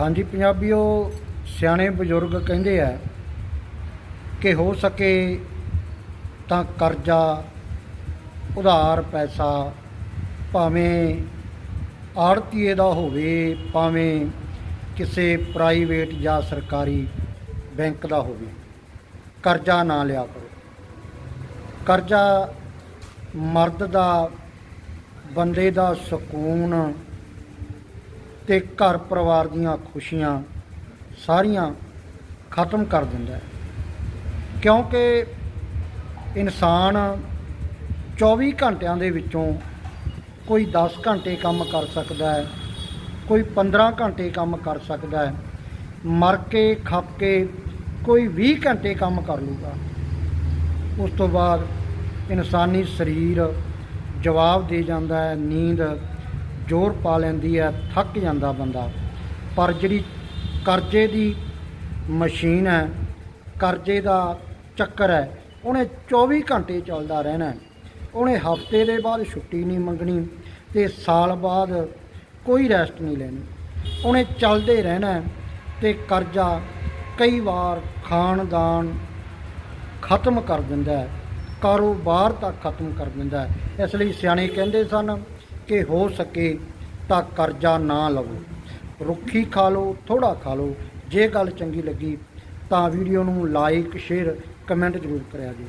ਹਾਂਜੀ, ਪੰਜਾਬੀਓ, ਸਿਆਣੇ ਬਜ਼ੁਰਗ ਕਹਿੰਦੇ ਆ ਕਿ ਹੋ ਸਕੇ ਤਾਂ ਕਰਜ਼ਾ, ਉਧਾਰ ਪੈਸਾ, ਭਾਵੇਂ ਆੜਤੀਏ ਦਾ ਹੋਵੇ, ਭਾਵੇਂ ਕਿਸੇ ਪ੍ਰਾਈਵੇਟ ਜਾਂ ਸਰਕਾਰੀ ਬੈਂਕ ਦਾ ਹੋਵੇ। ਕਰਜ਼ਾ ਨਾ ਲਿਆ ਕਰੋ। ਕਰਜ਼ਾ ਮਰਦ ਦਾ, ਬੰਦੇ ਦਾ ਸਕੂਨ ਤੇ ਘਰ ਪਰਿਵਾਰ ਦੀਆਂ ਖੁਸ਼ੀਆਂ ਸਾਰੀਆਂ ਖਤਮ ਕਰ ਦਿੰਦਾ ਹੈ। ਕਿਉਂਕਿ ਇਨਸਾਨ 24 ਘੰਟਿਆਂ ਦੇ ਵਿੱਚੋਂ ਕੋਈ 10 ਘੰਟੇ ਕੰਮ ਕਰ ਸਕਦਾ ਹੈ, ਕੋਈ 15 ਘੰਟੇ ਕੰਮ ਕਰ ਸਕਦਾ ਹੈ, ਮਰ ਕੇ, ਖੱਪ ਕੇ ਕੋਈ 20 ਘੰਟੇ ਕੰਮ ਕਰ ਲੂਗਾ। ਉਸ ਤੋਂ ਬਾਅਦ ਇਨਸਾਨੀ ਸਰੀਰ ਜਵਾਬ ਦੇ ਜਾਂਦਾ ਹੈ, ਨੀਂਦ ਜ਼ੋਰ ਪਾ ਲੈਂਦੀ ਹੈ, ਥੱਕ ਜਾਂਦਾ ਬੰਦਾ। ਪਰ ਜਿਹੜੀ ਕਰਜ਼ੇ ਦੀ ਮਸ਼ੀਨ ਹੈ, ਕਰਜ਼ੇ ਦਾ ਚੱਕਰ ਹੈ, ਉਹਨੇ 24 ਘੰਟੇ ਚੱਲਦਾ ਰਹਿਣਾ ਉਹਨੇ ਹਫ਼ਤੇ ਦੇ ਬਾਅਦ ਛੁੱਟੀ ਨਹੀਂ ਮੰਗਣੀ ਤੇ ਸਾਲ ਬਾਅਦ ਕੋਈ ਰੈਸਟ ਨਹੀਂ ਲੈਣੀ। ਉਹਨੇ ਚੱਲਦੇ ਰਹਿਣਾ ਹੈ ਤੇ ਕਰਜ਼ਾ ਕਈ ਵਾਰ ਖਾਨਦਾਨ ਖਤਮ ਕਰ ਦਿੰਦਾ ਹੈ, ਕਾਰੋਬਾਰ ਤੱਕ ਖਤਮ ਕਰ ਦਿੰਦਾ ਹੈ। ਇਸ ਲਈ ਸਿਆਣੇ ਕਹਿੰਦੇ ਸਨ ਕਿ ਹੋ ਸਕੇ ਤਾਂ ਕਰਜ਼ਾ ਨਾ ਲਵੋ। ਰੁੱਖੀ ਖਾ ਲਓ ਥੋੜਾ ਖਾ ਲਓ। ਜੇ ਗੱਲ ਚੰਗੀ ਲੱਗੀ ਤਾਂ ਵੀਡੀਓ ਨੂੰ ਲਾਈਕ ਸ਼ੇਅਰ ਕਮੈਂਟ ਜ਼ਰੂਰ ਕਰਿਆ ਜੀ।